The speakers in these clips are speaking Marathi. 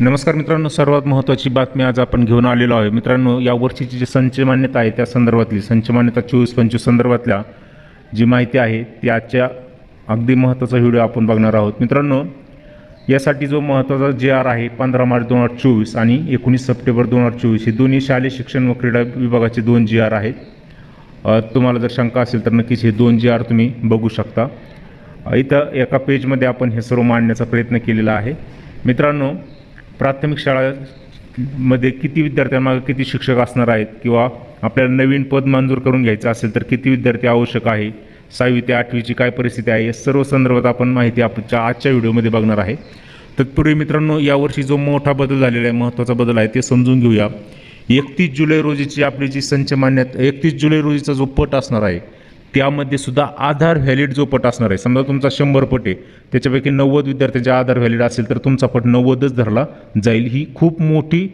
नमस्कार मित्रांनो सर्वात महत्त्वाची बातमी आज आपण घेऊन आलेलो आहे. मित्रांनो यावर्षीची जी संच मान्यता आहे त्या संदर्भातली संच मान्यता चोवीस पंचवीस संदर्भातल्या जी माहिती आहे ती आजच्या अगदी महत्त्वाचा व्हिडिओ आपण बघणार आहोत. मित्रांनो यासाठी जो महत्त्वाचा जे आर आहे पंधरा मार्च दोन हजार चोवीस आणि एकोणीस सप्टेंबर दोन हजार चोवीस हे दोन्ही शालेय शिक्षण व क्रीडा विभागाचे दोन जी आर आहेत. तुम्हाला जर शंका असेल तर नक्कीच हे दोन जी आर तुम्ही बघू शकता. इथं एका पेजमध्ये आपण हे सर्व मांडण्याचा प्रयत्न केलेला आहे. मित्रांनो प्राथमिक शाळामध्ये किती विद्यार्थ्यांमागे किती शिक्षक असणार आहेत किंवा आपल्याला नवीन पद मंजूर करून घ्यायचं असेल तर किती विद्यार्थी आवश्यक आहे? सहावी ते आठवीची काय परिस्थिती आहे? या सर्व संदर्भात आपण माहिती आपल्या आजच्या व्हिडिओमध्ये बघणार आहे. तत्पूर्वी मित्रांनो यावर्षी जो मोठा बदल झालेला आहे महत्त्वाचा बदल आहे ते समजून घेऊया. एकतीस जुलै रोजीची आपली जी संच मान्यता एकतीस जुलै रोजीचा जो पट असणार आहे त्यामध्ये सुद्धा आधार व्हॅलिड जो पट असणार आहे समजा तुमचा शंभर पट आहे त्याच्यापैकी नव्वद विद्यार्थ्यांचे आधार व्हॅलिड असेल तर तुमचा पट नव्वदच धरला जाईल. ही खूप मोठी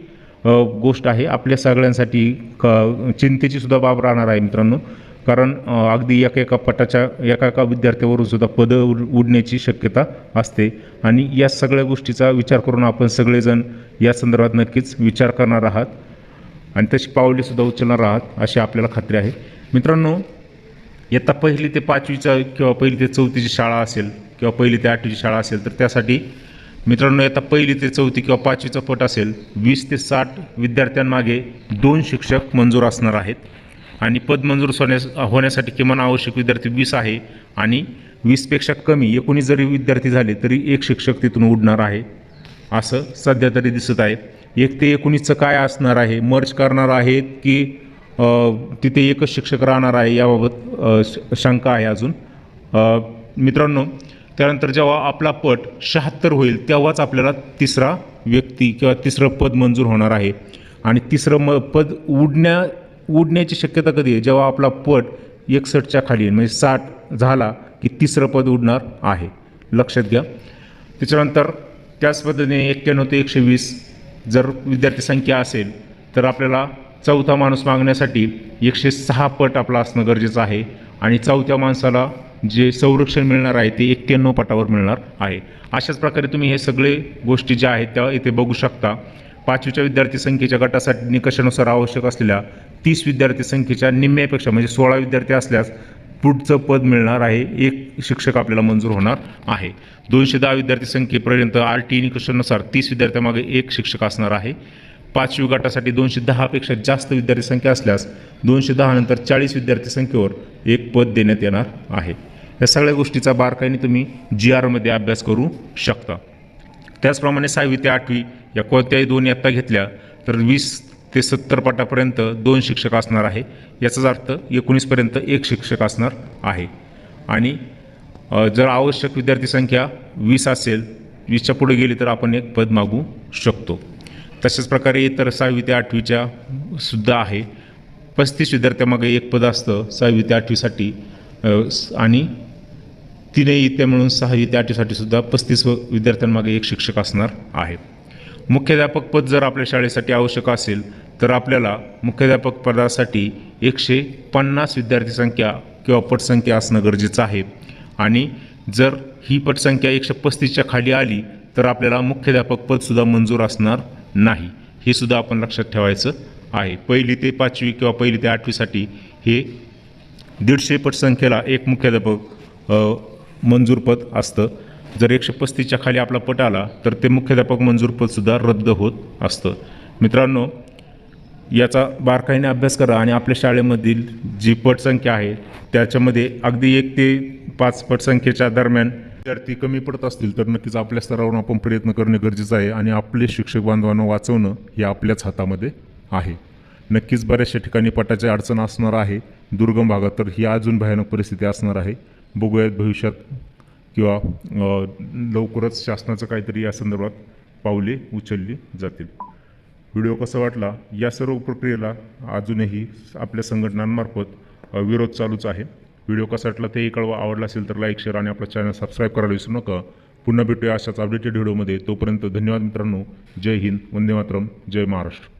गोष्ट आहे. आपल्या सगळ्यांसाठी क चिंतेची सुद्धा बाब राहणार आहे मित्रांनो. कारण अगदी एका एका पटाच्या एका एका विद्यार्थ्यावरून सुद्धा पदं उड उडण्याची शक्यता असते. आणि या सगळ्या गोष्टीचा विचार करून आपण सगळेजण या संदर्भात नक्कीच विचार करणार आहात. आणि तशी पावलेसुद्धा उचलणार आहात अशी आपल्याला खात्री आहे. मित्रांनो इयत्ता पहिली ते पाचवीचा किंवा पहिली ते चौथीची शाळा असेल किंवा पहिली ते आठवीची शाळा असेल तर त्यासाठी मित्रांनो इयत्ता पहिली ते चौथी किंवा पाचवीचा पट असेल वीस ते साठ विद्यार्थ्यांमागे दोन शिक्षक मंजूर असणार आहेत. आणि पद मंजूर होण्यास होण्यासाठी किमान आवश्यक विद्यार्थी वीस आहे आणि वीसपेक्षा कमी एकोणीस जरी विद्यार्थी झाले तरी एक शिक्षक तिथून उडणार आहे असं सध्या तरी दिसत आहे. एक ते एकोणीसचं काय असणार आहे? मर्ज करणार आहेत की तिथे एकच शिक्षक राहणार आहे याबाबत श- शंका आहे अजून. मित्रांनो त्यानंतर जेव्हा आपला पट शहात्तर होईल तेव्हाच आपल्याला तिसरा व्यक्ती किंवा तिसरं पद मंजूर होणार आहे. आणि तिसरं म पद उडण्या उडण्याची शक्यता कधी आहे? जेव्हा आपला पट एकसष्टच्या खाली म्हणजे साठ झाला की तिसरं पद उडणार आहे. लक्षात घ्या. त्याच्यानंतर त्याच पद्धतीने एक्क्याण्णव ते एकशे वीस जर विद्यार्थी संख्या असेल तर आपल्याला चौथा माणूस मागण्यासाठी एकशे सहा पट आपला असणं गरजेचं आहे. आणि चौथ्या माणसाला जे संरक्षण मिळणार आहे ते एक्क्याण्णव पटावर मिळणार आहे. अशाच प्रकारे तुम्ही हे सगळे गोष्टी ज्या आहेत त्या इथे बघू शकता. पाचवीच्या विद्यार्थी संख्येच्या गटासाठी निकषानुसार आवश्यक असलेल्या तीस विद्यार्थी संख्येच्या निम्म्यापेक्षा म्हणजे सोळा विद्यार्थी असल्यास पुढचं पद मिळणार आहे एक शिक्षक आपल्याला मंजूर होणार आहे. दोनशे दहा विद्यार्थी संख्येपर्यंत आर टी निकषानुसार तीस विद्यार्थ्यामागे एक शिक्षक असणार आहे. पाचवी गटासाठी दोनशे दहापेक्षा जास्त विद्यार्थी संख्या असल्यास दोनशे दहानंतर चाळीस विद्यार्थी संख्येवर एक पद देण्यात येणार आहे. या सगळ्या गोष्टीचा बारकाईने तुम्ही जी आरमध्ये अभ्यास करू शकता. त्याचप्रमाणे सहावी ते आठवी या कोणत्याही दोन इयत्ता घेतल्या तर वीस ते सत्तर पटापर्यंत दोन शिक्षक असणार आहे. याचाच अर्थ एकोणीसपर्यंत एक शिक्षक असणार आहे. आणि जर आवश्यक विद्यार्थी संख्या वीस असेल वीसच्या पुढे गेली तर आपण एक पद मागू शकतो. तशाच प्रकारे इतर सहावी ते आठवीच्या सुद्धा आहे. पस्तीस विद्यार्थ्यामागे एक पद असतं सहावी ते आठवीसाठी. आणि तीनही इत्या मिळून सहावी ते आठवीसाठी सुद्धा पस्तीस विद्यार्थ्यांमागे एक शिक्षक असणार आहे. मुख्याध्यापक पद जर आपल्या शाळेसाठी आवश्यक असेल तर आपल्याला मुख्याध्यापक पदासाठी एकशे पन्नास विद्यार्थी संख्या किंवा पटसंख्या असणं गरजेचं आहे. आणि जर ही पटसंख्या एकशे पस्तीसच्या खाली आली तर आपल्याला मुख्याध्यापक पदसुद्धा मंजूर असणार नाही. हे सुद्धा आपण लक्षात ठेवायचं आहे. पहिली ते पाचवी किंवा पहिली ते आठवीसाठी हे दीडशे पटसंख्येला एक मुख्याध्यापक मंजूर पद असतं. जर एकशे पस्तीसच्या खाली आपला पट आला तर ते मुख्याध्यापक मंजूर पदसुद्धा रद्द होत असतं. मित्रांनो याचा बारकाईने अभ्यास करा आणि आपल्या शाळेमधील जी पटसंख्या आहे त्याच्यामध्ये अगदी एक ते पाच पटसंख्येच्या दरम्यान विद्यार्थी कमी पडत असतील तर नक्कीच आपल्या स्तरावरून आपण प्रयत्न करणे गरजेचं आहे आणि आपले शिक्षक बांधवांना वाचवणं हे आपल्याच हातामध्ये आहे. नक्कीच बऱ्याचशा ठिकाणी पटाची अडचण असणार आहे. दुर्गम भागात तर ही अजून भयानक परिस्थिती असणार आहे. बघूयात भविष्यात किंवा लवकरच शासनाचं काहीतरी या संदर्भात पावले उचलली जातील. व्हिडिओ कसा वाटला? या सर्व प्रक्रियेला अजूनही आपल्या संघटनांमार्फत विरोध चालूच आहे. व्हिडिओ कसा वाटला तेही कळवा. आवडला असेल तर लाईक शेअर आणि आपला चॅनल सबस्क्राईब करायला विसरू नका. पुन्हा भेटूया अशाच अपडेटेड व्हिडिओमध्ये तोपर्यंत धन्यवाद मित्रांनो. जय हिंद. वंदे मातरम. जय महाराष्ट्र.